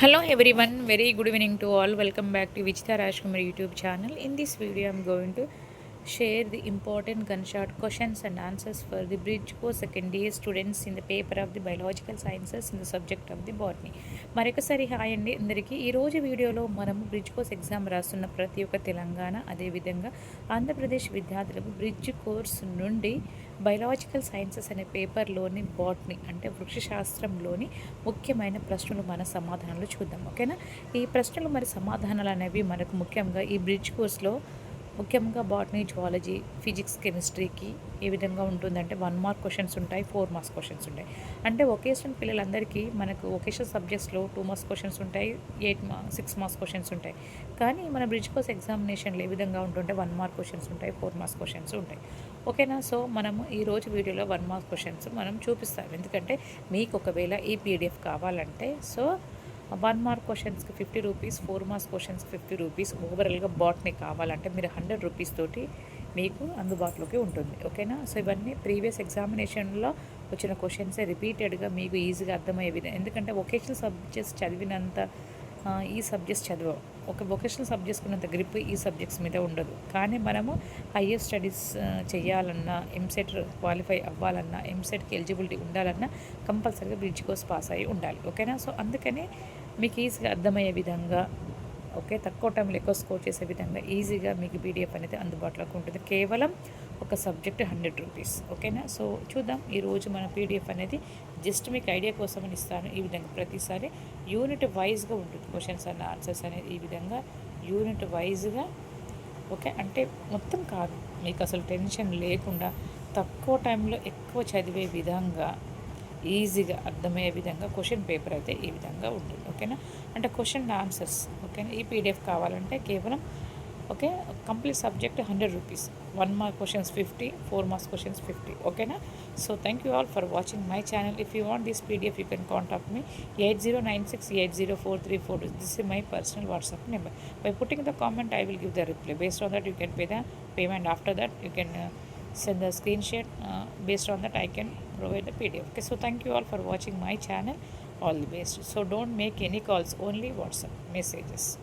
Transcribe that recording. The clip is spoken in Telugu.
Hello everyone, very good evening to all. Welcome back to Vichita Rajkumar YouTube channel. In this video, I'm going to share the important gunshot questions and answers for the bridge course second year students in the paper of the biological sciences in the subject of the botany. మరొకసారి హాయ్ అండి. అందరికీ ఈరోజు వీడియోలో మనం బ్రిడ్జ్ కోర్స్ ఎగ్జామ్ రాస్తున్న ప్రతి ఒక్క తెలంగాణ అదేవిధంగా ఆంధ్రప్రదేశ్ విద్యార్థులకు బ్రిడ్జ్ కోర్స్ నుండి బయలాజికల్ సైన్సెస్ అనే పేపర్లోని బాట్నీ అంటే వృక్షశాస్త్రంలోని ముఖ్యమైన ప్రశ్నలు మన సమాధానాలు చూద్దాం. ఓకేనా? ఈ ప్రశ్నలు మరి సమాధానాలు అనేవి మనకు ముఖ్యంగా ఈ బ్రిడ్జ్ కోర్స్లో ముఖ్యంగా బాటనీ జువాలజీ ఫిజిక్స్ కెమిస్ట్రీకి ఏ విధంగా ఉంటుందంటే వన్ మార్క్ క్వశ్చన్స్ ఉంటాయి ఫోర్ మార్క్స్ క్వశ్చన్స్ ఉంటాయి. అంటే ఒకేషన్ పిల్లలందరికీ మనకు ఒకేషన్ సబ్జెక్ట్స్లో టూ మార్క్స్ క్వశ్చన్స్ ఉంటాయి ఎయిట్ మా సిక్స్ మార్క్స్ క్వశ్చన్స్ ఉంటాయి. కానీ మన బ్రిడ్జ్ కోర్స్ ఎగ్జామినేషన్లో ఏ విధంగా ఉంటుంటే వన్ మార్క్ క్వశ్చన్స్ ఉంటాయి ఫోర్ మార్క్స్ క్వశ్చన్స్ ఉంటాయి. ఓకేనా? సో మనము ఈ రోజు వీడియోలో వన్ మార్క్ క్వశ్చన్స్ మనం చూపిస్తాం. ఎందుకంటే మీకు ఒకవేళ ఈ పీడిఎఫ్ కావాలంటే సో వన్ మార్క్ క్వశ్చన్స్కి ఫిఫ్టీ రూపీస్ ఫోర్ మార్క్స్ క్వశ్చన్స్కి ఫిఫ్టీ రూపీస్ ఓవరాల్గా బాట్ని కావాలంటే మీరు హండ్రెడ్ రూపీస్ తోటి మీకు అందుబాటులోకి ఉంటుంది. ఓకేనా? సో ఇవన్నీ ప్రీవియస్ ఎగ్జామినేషన్లో వచ్చిన క్వశ్చన్సే రిపీటెడ్గా మీకు ఈజీగా అర్థమయ్యే విధంగా ఎందుకంటే ఒకేషనల్ సబ్జెక్ట్స్ చదివినంత ఈ సబ్జెక్ట్స్ చదవం ఒక వొకేషనల్ సబ్జెక్ట్స్ ఉన్నంత గ్రిప్ ఈ సబ్జెక్ట్స్ మీద ఉండదు. కానీ మనము హయ్యర్ స్టడీస్ చేయాలన్నా ఎంసెట్ క్వాలిఫై అవ్వాలన్నా ఎంసెట్కి ఎలిజిబిలిటీ ఉండాలన్నా కంపల్సరీగా బ్రిడ్జ్ కోర్స్ పాస్ అయ్యి ఉండాలి. ఓకేనా? సో అందుకని మీకు ఈజీగా అర్థమయ్యే విధంగా ఓకే? తక్కువ టైంలో ఎక్కువ స్కోర్ చేసే విధంగా ఈజీగా మీకు పీడిఎఫ్ అనేది అందుబాటులోకి ఉంటుంది. కేవలం ఒక సబ్జెక్ట్ హండ్రెడ్ రూపీస్. ఓకేనా? సో చూద్దాం. ఈరోజు మన పీడిఎఫ్ అనేది జస్ట్ మీకు ఐడియా కోసం అని ఇస్తాను. ఈ విధంగా ప్రతిసారి యూనిట్ వైజ్గా ఉంటుంది. క్వశ్చన్స్ అండ్ ఆన్సర్స్ అనేది ఈ విధంగా యూనిట్ వైజ్గా. ఓకే? అంటే మొత్తం కాదు. మీకు అసలు టెన్షన్ లేకుండా తక్కువ టైంలో ఎక్కువ చదివే విధంగా ఈజీగా అర్థమయ్యే విధంగా క్వశ్చన్ పేపర్ అయితే ఈ విధంగా ఉంటుంది. ఓకేనా? అంటే క్వశ్చన్ ఆన్సర్స్. ఓకేనా ఈ పీడిఎఫ్ కావాలంటే కేవలం okay? Complete subject hundred rupees. One mark questions fifty four marks questions fifty. ఓకేనా? So thank you all for watching my channel. If you want this PDF you can contact me eight zero nine six eight zero four three four this is my personal WhatsApp number by putting the comment I will give the reply based on that you can pay the payment after that you can send the screenshot. Uh, based on that i can provide the pdf okay? So thank you all for watching my channel. All the best. So don't make any calls only whatsapp messages